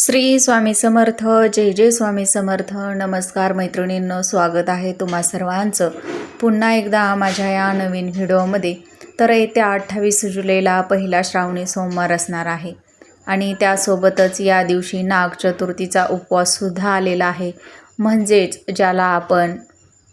श्री स्वामी समर्थ जय जय स्वामी समर्थ. नमस्कार मैत्रिणींनो स्वागत आहे तुम्हा सर्वांचं. पुन्हा एकदा माझ्या या नवीन व्हिडिओमध्ये. तर येत्या अठ्ठावीस जुलैला पहिला श्रावणी सोमवार असणार आहे. आणि त्यासोबतच या दिवशी नाग चतुर्थीचा उपवाससुद्धा आलेला आहे. म्हणजेच ज्याला आपण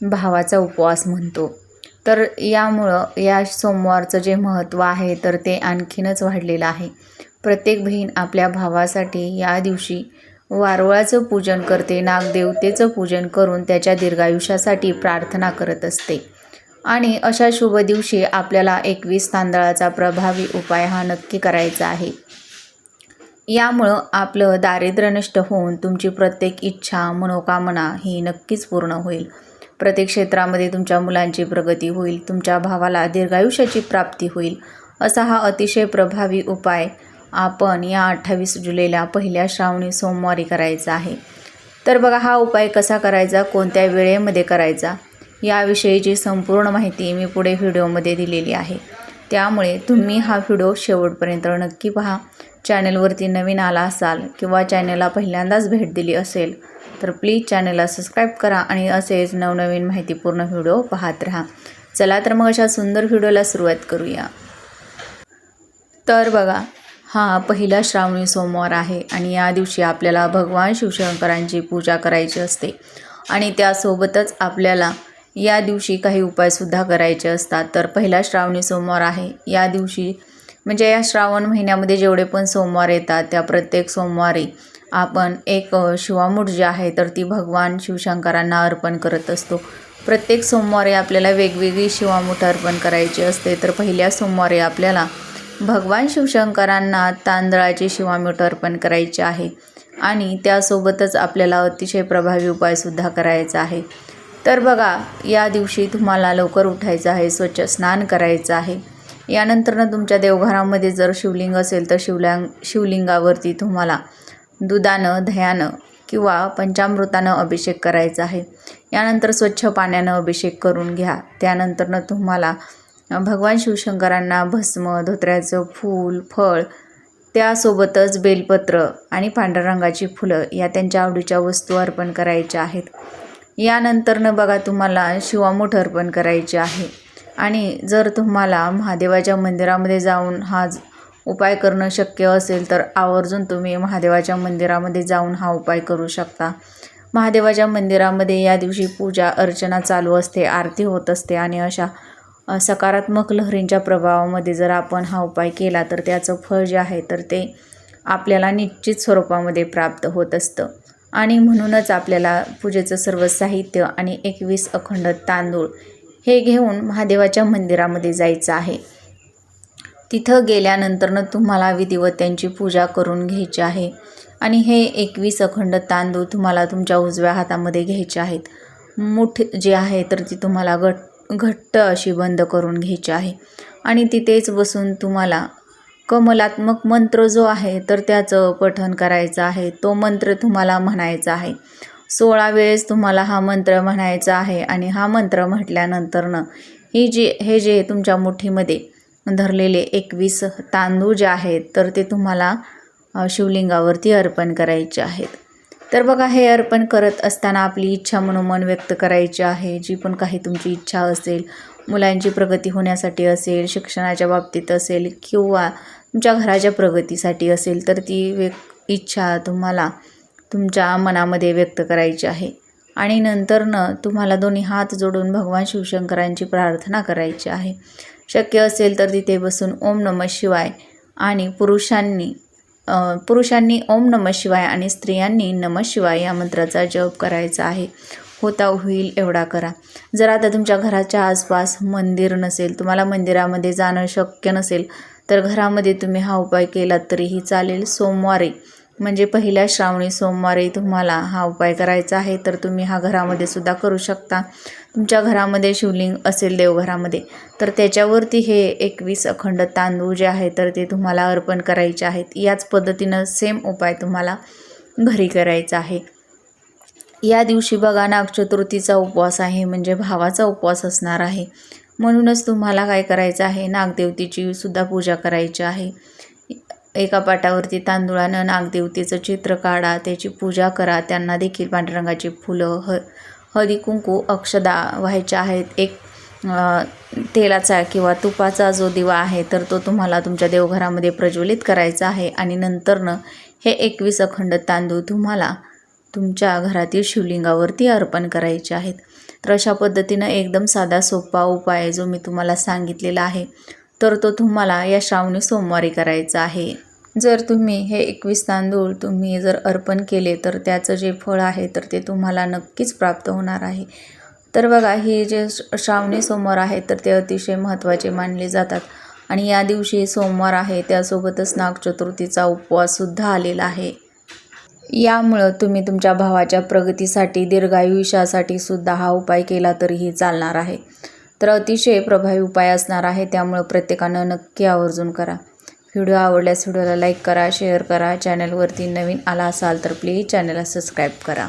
भावाचा उपवास म्हणतो. तर यामुळं या सोमवारचं जे महत्त्व आहे तर ते आणखीनच वाढलेलं आहे. प्रत्येक बहीण आपल्या भावासाठी या दिवशी वारुळाचं पूजन करते. नागदेवतेचं पूजन करून त्याच्या दीर्घायुष्यासाठी प्रार्थना करत असते. आणि अशा शुभ दिवशी आपल्याला एकवीस तांदळाचा प्रभावी उपाय हा नक्की करायचा आहे. यामुळं आपलं दारिद्र्य नष्ट होऊन तुमची प्रत्येक इच्छा मनोकामना ही नक्कीच पूर्ण होईल. प्रत्येक क्षेत्रामध्ये तुमच्या मुलांची प्रगती होईल. तुमच्या भावाला दीर्घायुष्याची प्राप्ती होईल. असा हा अतिशय प्रभावी उपाय आपण या अठ्ठावीस जुलैला पहिल्या श्रावणी सोमवारी करायचा आहे. तर बघा हा उपाय कसा करायचा? कोणत्या वेळेमध्ये करायचा? याविषयीची संपूर्ण माहिती मी पुढे व्हिडिओमध्ये दिलेली आहे. त्यामुळे तुम्ही हा व्हिडिओ शेवटपर्यंत नक्की पहा. चॅनलवरती नवीन आला असाल किंवा चॅनलला पहिल्यांदाच भेट दिली असेल तर प्लीज चॅनलला सबस्क्राईब करा आणि असेच नवनवीन माहितीपूर्ण व्हिडिओ पाहत राहा. चला तर मग अशा सुंदर व्हिडिओला सुरुवात करूया. तर बघा हा पहिला श्रावणी सोमवार आहे आणि या दिवशी आपल्याला भगवान शिवशंकरांची पूजा करायची असते. आणि त्यासोबतच आपल्याला या दिवशी काही उपायसुद्धा करायचे असतात. तर पहिला श्रावणी सोमवार आहे. या दिवशी म्हणजे या श्रावण महिन्यामध्ये जेवढे पण सोमवार येतात त्या प्रत्येक सोमवारी आपण एक शिवामूठ जी आहे तर ती भगवान शिवशंकरांना अर्पण करत असतो. प्रत्येक सोमवारी आपल्याला वेगवेगळी शिवामूठ अर्पण करायची असते. तर पहिल्या सोमवारी आपल्याला भगवान शिवशंकरांना तांदळाची शिवामूठ अर्पण करायची आहे आणि त्यासोबतच आपल्याला अतिशय प्रभावी उपायसुद्धा करायचा आहे. तर बघा या दिवशी तुम्हाला लवकर उठायचं आहे स्वच्छ स्नान करायचं आहे. यानंतरनं तुमच्या देवघरामध्ये जर शिवलिंग असेल तर शिवलिंग शिवलिंगावरती तुम्हाला दुधानं दह्यानं किंवा पंचामृतानं अभिषेक करायचा आहे. यानंतर स्वच्छ पाण्यानं अभिषेक करून घ्या. त्यानंतरनं तुम्हाला भगवान शिवशंकरांना भस्म धोत्र्याचं फूल फळ त्यासोबतच बेलपत्र आणि पांढऱ्या रंगाची फुलं या त्यांच्या आवडीच्या वस्तू अर्पण करायच्या आहेत. यानंतरनं बघा तुम्हाला शिवामूठ अर्पण करायचे आहे. आणि जर तुम्हाला महादेवाच्या मंदिरामध्ये जाऊन हा उपाय करणं शक्य असेल तर आवर्जून तुम्ही महादेवाच्या मंदिरामध्ये जाऊन हा उपाय करू शकता. महादेवाच्या मंदिरामध्ये या दिवशी पूजा अर्चना चालू असते आरती होत असते आणि अशा सकारात्मक लहरींच्या प्रभावामध्ये जर आपण हा उपाय केला तर त्याचं फळ जे आहे तर ते आपल्याला निश्चित स्वरूपामध्ये प्राप्त होत असतं. आणि म्हणूनच आपल्याला पूजेचं सर्व साहित्य आणि एकवीस अखंड तांदूळ हे घेऊन महादेवाच्या मंदिरामध्ये जायचं आहे. तिथं गेल्यानंतरनं तुम्हाला विधिवत त्यांची पूजा करून घ्यायची आहे. आणि हे एकवीस अखंड तांदूळ तुम्हाला तुमच्या उजव्या हातामध्ये घ्यायचे आहेत. मुठ जे आहे तर ती तुम्हाला गट घट्ट अशी बंद करून घ्यायची आहे. आणि तिथेच बसून तुम्हाला कमलात्मक मंत्र जो आहे तर त्याचं पठन करायचं आहे. तो मंत्र तुम्हाला म्हणायचा आहे. सोळा वेळेस तुम्हाला हा मंत्र म्हणायचा आहे आणि हा मंत्र म्हटल्यानंतरनं ही जी हे जे तुमच्या मुठीमध्ये धरलेले एकवीस तांदूळ जे आहेत तर ते तुम्हाला शिवलिंगावरती अर्पण करायचे आहेत. तर बघा हे अर्पण करत असताना आपली इच्छा मनोमन व्यक्त करायची आहे. जी पण काही तुमची इच्छा असेल मुलांची प्रगती होण्यासाठी असेल शिक्षणाच्या बाबतीत असेल किंवा तुमच्या घराच्या प्रगतीसाठी असेल तर ती व्यक् इच्छा तुम्हाला तुमच्या मनामध्ये व्यक्त करायची आहे. आणि नंतरनं तुम्हाला दोन्ही हात जोडून भगवान शिवशंकरांची प्रार्थना करायची आहे. शक्य असेल तर तिथे बसून ओम नम शिवाय आणि पुरुषांनी पुरुषांनी ओम नम शिवाय आणि स्त्रियांनी नम शिवाय या मंत्राचा जप करायचा आहे. होता होईल एवढा करा. जर आता तुमच्या घराच्या आसपास मंदिर नसेल तुम्हाला मंदिरामध्ये जाणं शक्य नसेल तर घरामध्ये तुम्ही हा उपाय केलात तरीही चालेल. सोमवारी म्हणजे पहिल्या श्रावणी सोमवारी तुम्हाला हा उपाय करायचा आहे तर तुम्ही हा घरामध्ये सुद्धा करू शकता. तुमच्या घरामध्ये शिवलिंग असेल देवघरामध्ये तर त्याच्यावरती हे एकवीस अखंड तांदूळ जे आहे तर ते तुम्हाला अर्पण करायचे आहेत. याच पद्धतीनं सेम उपाय तुम्हाला घरी करायचा आहे. या दिवशी बघा नागचतुर्थीचा उपवास आहे म्हणजे भावाचा उपवास असणार आहे. म्हणूनच तुम्हाला काय करायचं आहे नागदेवतेची सुद्धा पूजा करायची आहे. एका पाटावरती तांदुळानं नागदेवतेचं चित्र काढा त्याची पूजा करा. त्यांना देखील पांढऱ्या रंगाची फुलं ह हळदी कुंकू अक्षदा व्हायच्या आहेत. एक तेलाचा किंवा तुपाचा जो दिवा आहे तर तो तुम्हाला तुमच्या देवघरामध्ये प्रज्वलित करायचा आहे. आणि नंतरनं हे एकवीस अखंड तांदूळ तुम्हाला तुमच्या घरातील शिवलिंगावरती अर्पण करायचे आहेत. तर अशा पद्धतीनं एकदम साधा सोपा उपाय जो मी तुम्हाला सांगितलेला आहे तर तो तुम्हाला या श्रावणी सोमवारी करायचा आहे. जर तुम्ही हे एकवीस तांदूळ तुम्ही जर अर्पण केले तर त्याचं जे फळ आहे तर ते तुम्हाला नक्कीच प्राप्त होणार आहे. तर बघा हे जे श- श्रावणी सोमवार आहेत तर ते अतिशय महत्त्वाचे मानले जातात. आणि या दिवशी सोमवार आहे त्यासोबतच नागचतुर्थीचा उपवाससुद्धा आलेला आहे. यामुळं तुम्ही तुमच्या भावाच्या प्रगतीसाठी दीर्घायुष्यासाठी सुद्धा हा उपाय केला तरीही चालणार आहे. तर अतिशय प्रभावी उपाय असणार आहे त्यामुळं प्रत्येकानं नक्की आवर्जून करा. व्हिडिओ आवडल्यास व्हिडिओला लाईक करा शेअर करा. चॅनलवरती नवीन आला असाल तर प्लीज चॅनलला सबस्क्राईब करा.